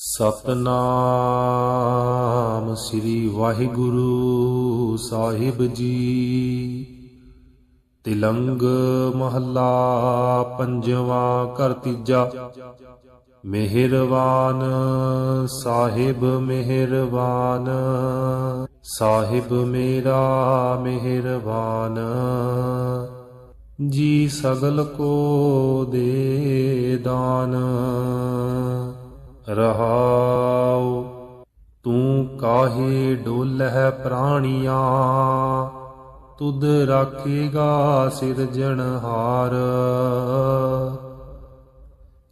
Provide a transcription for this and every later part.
ਸਤਨਾਮ ਸ੍ਰੀ ਵਾਹਿਗੁਰੂ ਸਾਹਿਬ ਜੀ। ਤਿਲੰਗ ਮਹੱਲਾ ਪੰਜਵਾਂ ਘਰ ਤੀਜਾ। ਮਿਹਰਬਾਨ ਸਾਹਿਬ ਮਿਹਰਬਾਨ ਸਾਹਿਬ ਮੇਰਾ ਮਿਹਰਬਾਨ। ਜੀ ਸਗਲ ਕੋ ਦੇ ਦਾਨ। ਰਹਾਉ, ਤੂੰ ਕਾਹੇ ਡੋਲਹਿ ਪ੍ਰਾਣੀਆਂ? ਤੁਧ ਰਾਖੇਗਾ ਸਿਰਜਣਹਾਰ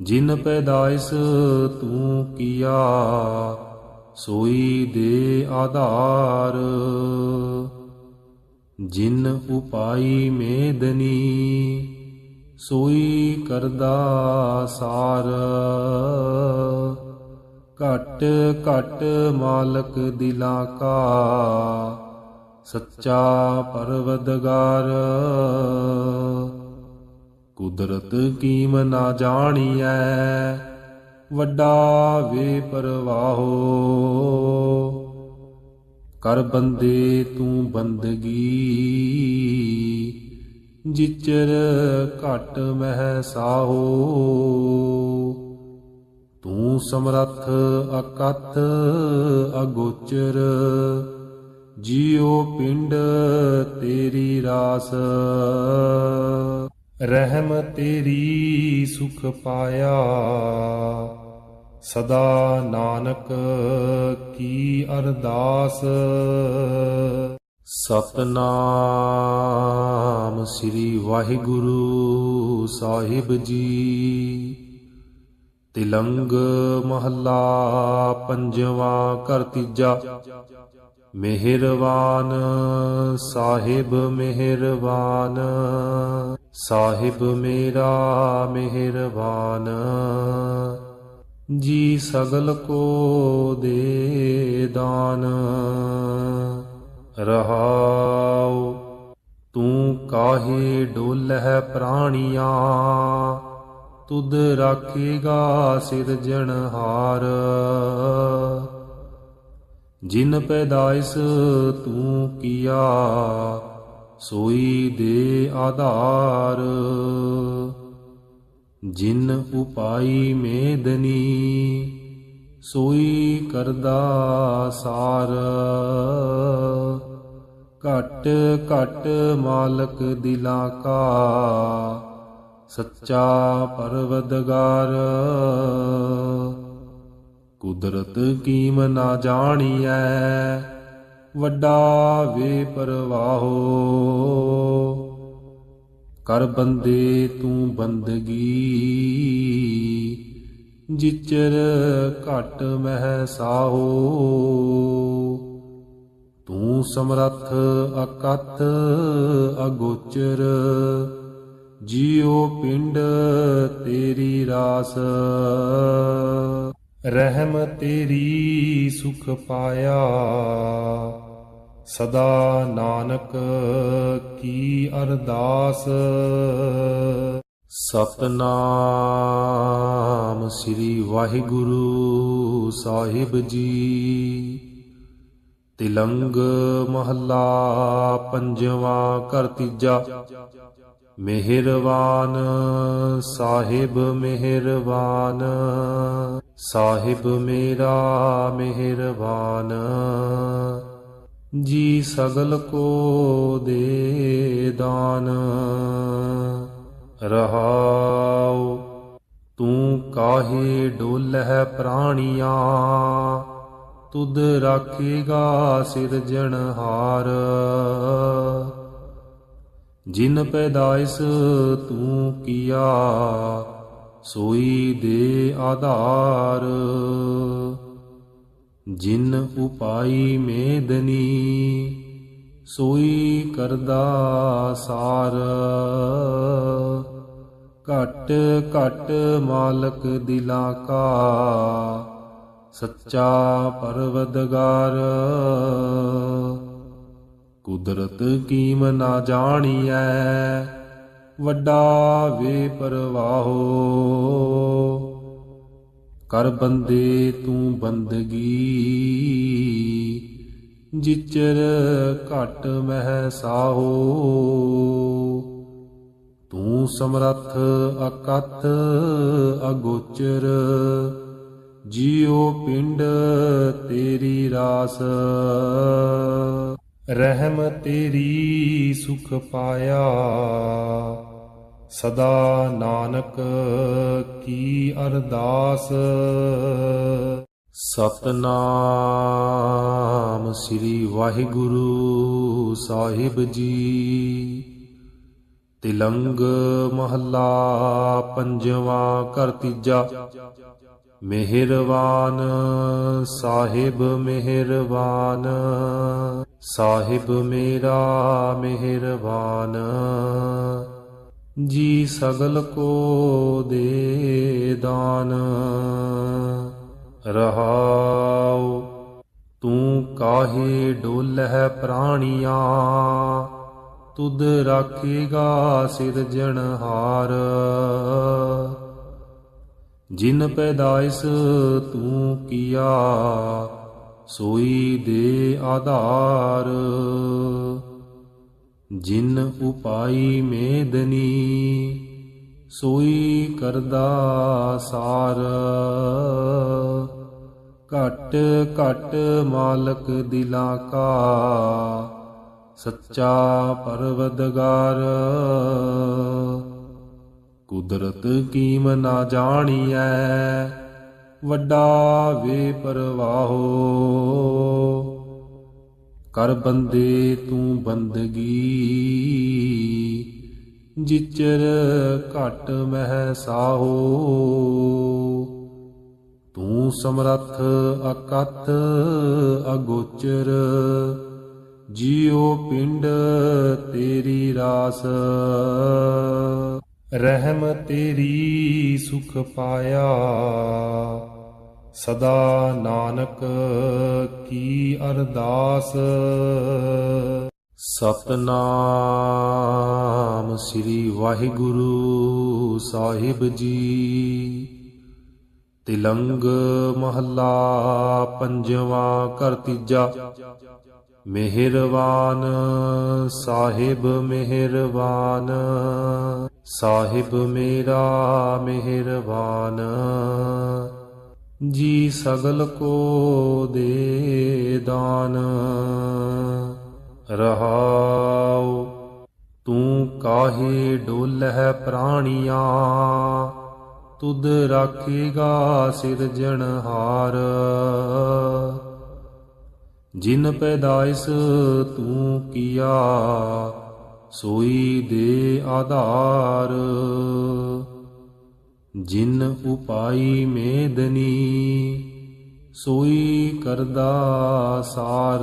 ਜਿਨ ਪੈਦਾਇਸ ਤੂੰ ਕੀਆ, ਸੋਈ ਦੇ ਆਧਾਰ। ਜਿਨ ਉਪਾਈ ਮੇਦਨੀ, ਸੋਈ ਕਰਦਾ ਸਾਰ। ਘਟ ਘਟ ਮਾਲਕ ਦਿਲਾਂ ਕਾ ਸੱਚਾ ਪਰਵਦਗਾਰ। ਕੁਦਰਤ ਕੀਮ ਨਾ ਜਾਣੀਐ, ਵੱਡਾ ਵੇ ਪਰਵਾਹੋ। ਕਰ ਬੰਦੇ ਤੂੰ ਬੰਦਗੀ, ਜਿਚਰ ਘਟ ਮਹਿ ਸਾਹੋ ਤੂੰ ਸਮਰੱਥ ਅਕਤ ਅਗੋਚਰ, ਜੀਉ ਪਿੰਡ ਤੇਰੀ ਰਾਸ। ਰਹਿਮ ਤੇਰੀ ਸੁਖ ਪਾਇਆ, ਸਦਾ ਨਾਨਕ ਕੀ ਅਰਦਾਸ। ਸਤਨਾਮ ਸ੍ਰੀ ਵਾਹਿਗੁਰੂ ਸਾਹਿਬ ਜੀ। ਤਿਲੰਗ ਮਹੱਲਾ ਪੰਜਵਾਂ ਘਰ ਤੀਜਾ। ਮਿਹਰਬਾਨ ਸਾਹਿਬ ਮਿਹਰਬਾਨ ਸਾਹਿਬ ਮੇਰਾ ਮਿਹਰਬਾਨ। ਜੀ ਸਗਲ ਕੋ ਦੇ ਦਾਨ। ਰਹਾਉ, ਤੂੰ ਕਾਹੇ ਡੋਲਹਿ ਪ੍ਰਾਣੀਆਂ। ਤੁਧ ਰਾਖੇਗਾ ਸਿਰਜਣਹਾਰ ਜਿਨ ਪੈਦਾਇਸ ਤੂੰ ਕੀਆ, ਸੋਈ ਦੇ ਆਧਾਰ। ਜਿਨ ਉਪਾਈ ਮੇਦਨੀ, ਸੋਈ ਕਰਦਾ ਸਾਰ। ਘਟ ਘਟ ਮਾਲਕ ਦਿਲਾਂ ਕਾ ਸੱਚਾ ਪਰਵਦਗਾਰ। ਕੁਦਰਤ ਕੀਮ ਨਾ ਜਾਣੀਐ, ਵੱਡਾ ਵੇ ਪਰਵਾਹੋ। ਕਰ ਬੰਦੇ ਤੂੰ ਬੰਦਗੀ, ਜਿਚਰ ਘਟ ਮਹਿ ਸਾਹੋ। ਤੂੰ ਸਮਰੱਥ ਅਕਥ ਅਗੋਚਰ ਜੀਉ ਪਿੰਡ ਤੇਰੀ ਰਾਸ। ਰਹਿਮ ਤੇਰੀ ਸੁਖ ਪਾਇਆ। ਸਦਾ ਨਾਨਕ ਕੀ ਅਰਦਾਸ। ਸਤਨਾਮ ਸ੍ਰੀ ਵਾਹਿਗੁਰੂ ਸਾਹਿਬ ਜੀ। ਤਿਲੰਗ ਮਹੱਲਾ ਪੰਜਵਾਂ ਘਰ ਤੀਜਾ। ਮਿਹਰਬਾਨ, ਸਾਹਿਬ ਮਿਹਰਬਾਨ, ਸਾਹਿਬ ਮੇਰਾ ਮਿਹਰਬਾਨ। ਜੀ ਸਗਲ ਕੋ ਦੇ ਦਾਨ, ਰਹਾਉ, ਤੂੰ ਕਾਹੇ ਡੋਲਹਿ ਪ੍ਰਾਣੀਆਂ, ਤੁਧ ਰਾਖੇਗਾ ਸਿਰਜਣਹਾਰ। ਜਿਨ ਪੈਦਾਇਸ ਤੂੰ ਕੀਆ, ਸੋਈ ਦੇ ਆਧਾਰ। ਜਿਨ ਉਪਾਈ ਮੇਦਨੀ, ਸੋਈ ਕਰਦਾ ਸਾਰ। ਘਟ ਘਟ ਮਾਲਕ ਦਿਲਾਂ ਕਾ, ਸੱਚਾ ਪਰਵਦਗਾਰ। ਕੁਦਰਤ ਕੀਮ ਨਾ ਜਾਣੀਐ, ਵੱਡਾ ਵੇ ਪਰਵਾਹੋ। ਕਰ ਬੰਦੇ ਤੂੰ ਬੰਦਗੀ, ਜਿਚਰ ਘਟ ਮਹਿ ਸਾਹੋ ਤੂੰ ਸਮਰੱਥ ਅਕਥ ਅਗੋਚਰ, ਜੀਉ ਪਿੰਡ ਤੇਰੀ ਰਾਸ। ਰਹਿਮ ਤੇਰੀ ਸੁਖ ਪਾਇਆ। ਸਦਾ ਨਾਨਕ ਕੀ ਅਰਦਾਸ। ਸਤਨਾਮ ਸ੍ਰੀ ਵਾਹਿਗੁਰੂ ਸਾਹਿਬ ਜੀ। ਤਿਲੰਗ ਮਹੱਲਾ ਪੰਜਵਾਂ ਘਰ ਤੀਜਾ। ਮਿਹਰਵਾਨ ਸਾਹਿਬ ਮਿਹਰਵਾਨ ਸਾਹਿਬ ਮੇਰਾ ਮਿਹਰਬਾਨ। ਜੀ ਸਗਲ ਕੋ ਦੇ ਦਾਨ, ਰਹਾਉ, ਤੂੰ ਕਾਹੇ ਡੋਲਹਿ ਪ੍ਰਾਣੀਆਂ, ਤੁਧ ਰਾਖੇਗਾ ਸਿਰਜਣਹਾਰ। ਜਿਨ ਪੈਦਾਇਸ ਤੂੰ ਕੀਆ, ਸੋਈ ਦੇ ਆਧਾਰ। ਜਿਨ ਉਪਾਈ ਮੇਦਨੀ, ਸੋਈ ਕਰਦਾ ਸਾਰ। ਘਟ ਘਟ ਮਾਲਕ ਦਿਲਾਂ ਕਾ, ਸੱਚਾ ਪਰਵਦਗਾਰ। ਕੁਦਰਤ ਕੀਮ ਨਾ ਜਾਣੀਐ, ਵੱਡਾ ਵੇ ਪਰਵਾਹੋ। ਕਰ ਬੰਦੇ ਤੂੰ ਬੰਦਗੀ, ਜਿਚਰ ਘਟ ਮਹਿ ਸਾਹੋ ਤੂੰ ਸਮਰੱਥ ਅਕਥ ਅਗੋਚਰ, ਜੀਉ ਪਿੰਡ ਤੇਰੀ ਰਾਸ। ਰਹਿਮ ਤੇਰੀ ਸੁਖ ਪਾਇਆ। ਸਦਾ ਨਾਨਕ ਕੀ ਅਰਦਾਸ। ਸਤਨਾਮ ਸ੍ਰੀ ਵਾਹਿਗੁਰੂ ਸਾਹਿਬ ਜੀ। ਤਿਲੰਗ ਮਹੱਲਾ ਪੰਜਵਾਂ ਘਰ ਤੀਜਾ। ਮਿਹਰਵਾਨ ਸਾਹਿਬ ਮਿਹਰਬਾਨ, ਸਾਹਿਬ ਮੇਰਾ ਮਿਹਰਬਾਨ। ਜੀ ਸਗਲ ਕੋ ਦੇ ਦਾਨ, ਰਹਾਉ, ਤੂੰ ਕਾਹੇ ਡੋਲਹਿ ਪ੍ਰਾਣੀਆਂ, ਤੁਧ ਰਾਖੇਗਾ ਸਿਰਜਣਹਾਰ। ਜਿਨ ਪੈਦਾਇਸ ਤੂੰ ਕੀਆ, ਸੋਈ ਦੇ ਆਧਾਰ। ਜਿਨ ਉਪਾਈ ਮੇਦਨੀ, ਸੋਈ ਕਰਦਾ ਸਾਰ।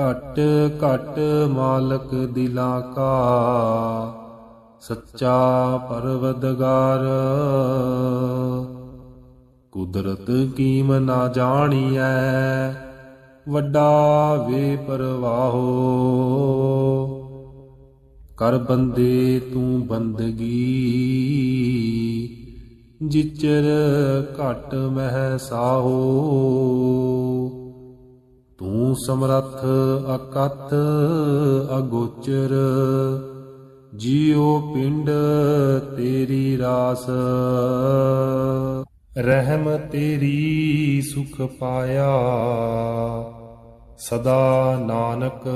ਘਟ ਘਟ ਮਾਲਕ ਦਿਲਾਂ ਕਾ ਸੱਚਾ ਪਰਵਦਗਾਰ। ਕੁਦਰਤ ਕੀਮ ਨਾ ਜਾਣੀਐ, ਵੱਡਾ ਵੇ ਪਰਵਾਹੋ ਕਰ ਬੰਦੇ ਤੂੰ ਬੰਦਗੀ, ਜਿਚਰ ਘਟ ਮਹਿ ਸਾਹੋ ਤੂੰ ਸਮਰੱਥ ਅਕਥ ਅਗੋਚਰ, ਜੀਉ ਪਿੰਡ ਤੇਰੀ ਰਾਸ। ਰਹਿਮ ਤੇਰੀ ਸੁਖ ਪਾਇਆ, ਸਦਾ ਨਾਨਕ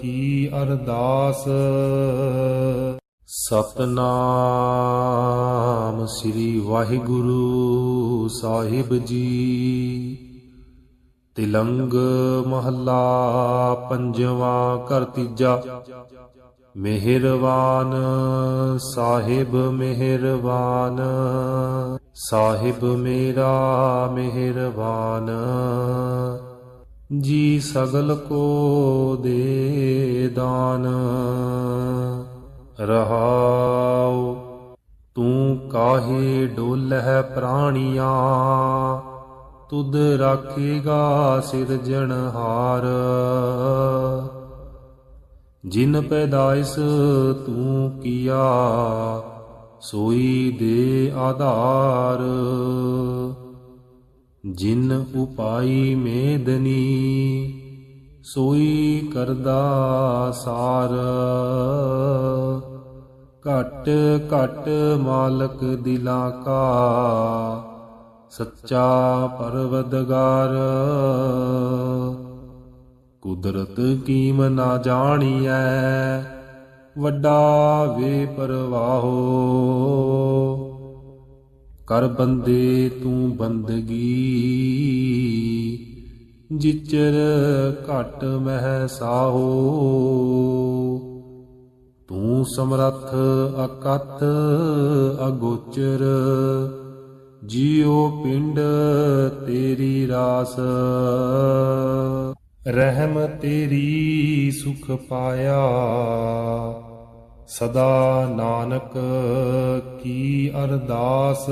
ਕੀ ਅਰਦਾਸ। ਸਤਨਾਮ ਸ੍ਰੀ ਵਾਹਿਗੁਰੂ ਸਾਹਿਬ ਜੀ। ਤਿਲੰਗ ਮਹੱਲਾ ਪੰਜਵਾਂ ਘਰ ਤੀਜਾ। ਮਿਹਰਬਾਨ, ਸਾਹਿਬ ਮਿਹਰਬਾਨ, ਸਾਹਿਬ ਮੇਰਾ ਮਿਹਰਬਾਨ। ਜੀ ਸਗਲ ਕੋ ਦੇ ਦਾਨ, ਰਹਾਉ, ਤੂੰ ਕਾਹੇ ਡੋਲਹਿ ਪ੍ਰਾਣੀਆਂ, ਤੁਧ ਰਾਖੇਗਾ ਸਿਰਜਣਹਾਰ। ਜਿਨ ਪੈਦਾਇਸ ਤੂੰ ਕੀਆ, ਸੋਈ ਦੇ ਆਧਾਰ। ਜਿਨ ਉਪਾਈ ਮੇਦਨੀ, ਸੋਈ ਕਰਦਾ ਸਾਰ। ਘਟ ਘਟ ਮਾਲਕ ਦਿਲਾਂ ਕਾ, ਸੱਚਾ ਪਰਵਦਗਾਰ। ਕੁਦਰਤ ਕੀਮ ਨਾ ਜਾਣੀਐ, ਵੱਡਾ ਵੇ ਪਰਵਾਹੋ ਕਰ ਬੰਦੇ ਤੂੰ ਬੰਦਗੀ, ਜਿਚਰ ਘਟ ਮਹਿ ਸਾਹੋ ਤੂੰ ਸਮਰੱਥ ਅਕਥ ਅਗੋਚਰ, ਜੀਉ ਪਿੰਡ ਤੇਰੀ ਰਾਸ। ਰਹਿਮ ਤੇਰੀ ਸੁਖ ਪਾਇਆ। ਸਦਾ ਨਾਨਕ ਕੀ ਅਰਦਾਸ।